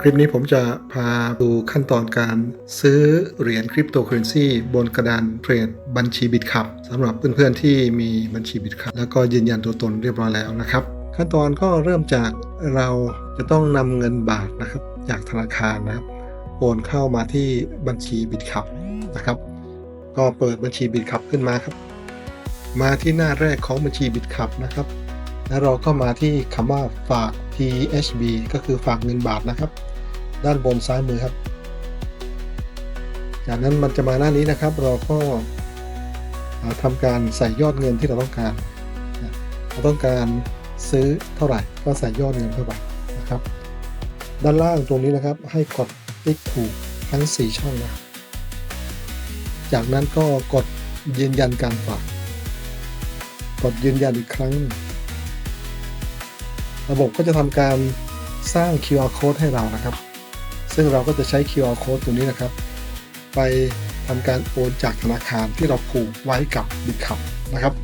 คลิปนี้ผมจะพาดูขั้นตอนการซื้อเหรียญคริปโตเคอเรนซีบนกระดานเทรดบัญชีบิตคับสำหรับเพื่อนๆที่มีบัญชีบิตคับแล้วก็ยืนยันตัวตนเรียบร้อยแล้วนะครับ ขั้นตอนก็เริ่มจากเราจะต้องนำเงินบาทนะครับ จากธนาคารนะครับโอนเข้ามาที่บัญชีบิตคับนะครับ ก็เปิดบัญชีบิตคับขึ้นมาครับ มาที่หน้าแรกของบัญชีบิตคับนะครับ แล้วเราก็มาที่คำว่าฝาก THB ก็คือฝากเงินบาทนะครับ ด้านบนซ้ายมือครับ จากนั้นมันจะมาหน้านี้นะครับ เราก็ทำการใส่ยอดเงินที่เราต้องการ เราต้องการซื้อเท่าไหร่ก็ใส่ยอดเงินเข้าไปนะครับ ด้านล่างตรงนี้นะครับ ให้กดติ๊กถูกทั้ง 4 ช่องนะครับจากนั้นก็กดยืนยันการฝาก กดยืนยันอีกครั้ง ระบบก็จะทำการสร้าง QR code ให้เรานะครับ ซึ่งเราก็จะใช้ QR code ตรงนี้นะครับ ไปทำการโอนจากธนาคารที่เราผูกไว้กับบิตคับนะครับ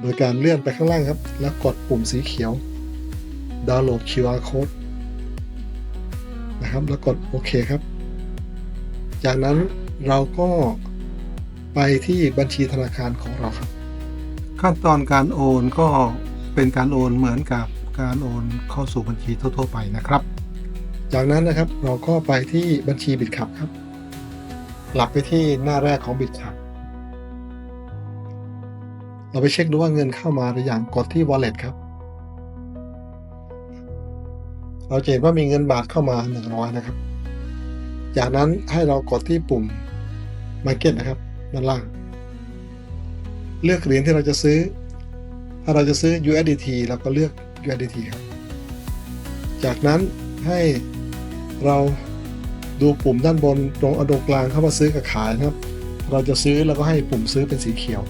โดยการเลื่อนไปข้างล่างครับ แล้วกดปุ่มสีเขียว ดาวน์โหลด QR code นะครับ แล้วกดโอเคครับ จากนั้นเราก็ไปที่บัญชีธนาคารของเราครับ ขั้นตอนการโอนก็ เป็นการโอนเหมือนกับการโอนเข้าสู่บัญชีทั่ว ๆ ไปนะครับ จากนั้นนะครับเราก็ไปที่บัญชีบิตคับครับกลับไปที่หน้าแรกของบิตคับเราไปเช็คดูว่าเงินเข้ามาหรือยังกดที่ wallet ครับ เราเห็นว่ามีเงินบาทเข้ามา 100 นะครับ จากนั้นให้เรากดที่ปุ่ม Market นะครับด้านล่าง เลือกเหรียญที่เราจะซื้อ ถ้าเราจะซื้อ USDT เราก็เลือก USDT ครับ จากนั้นให้เราดูปุ่มด้านบนตรงอาตรงกลางเข้ามาซื้อกับขายนะครับ เราจะซื้อเราก็ให้ปุ่มซื้อเป็นสีเขียว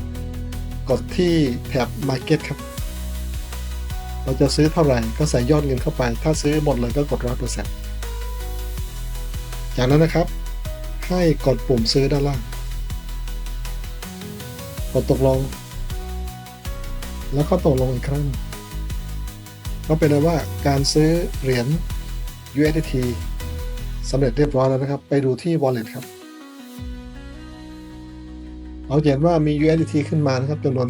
กดที่แถบ Market ครับ เราจะซื้อเท่าไหร่ก็ใส่ยอดเงินเข้าไป ถ้าซื้อหมดเลยก็กดร้อยเปอร์เซ็นต์จากนั้นนะครับ ให้กดปุ่มซื้อด้านล่าง กดตกลง แล้วก็ตกลงอีกครั้ง ก็เป็นว่าการซื้อเหรียญ USDT สำเร็จเรียบร้อยแล้วนะครับ ไปดูที่ Wallet ครับ เราเห็นว่ามี USDT ขึ้นมานะครับจำนวน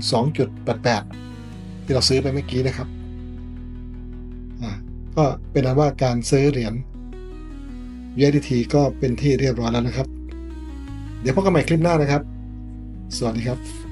2.88 ที่เราซื้อไปเมื่อกี้นะครับก็เป็นนั้นว่าการซื้อเหรียญ USDT ก็เป็นที่เรียบร้อยแล้วนะครับ เดี๋ยวพบกันใหม่คลิปหน้านะครับ สวัสดีครับ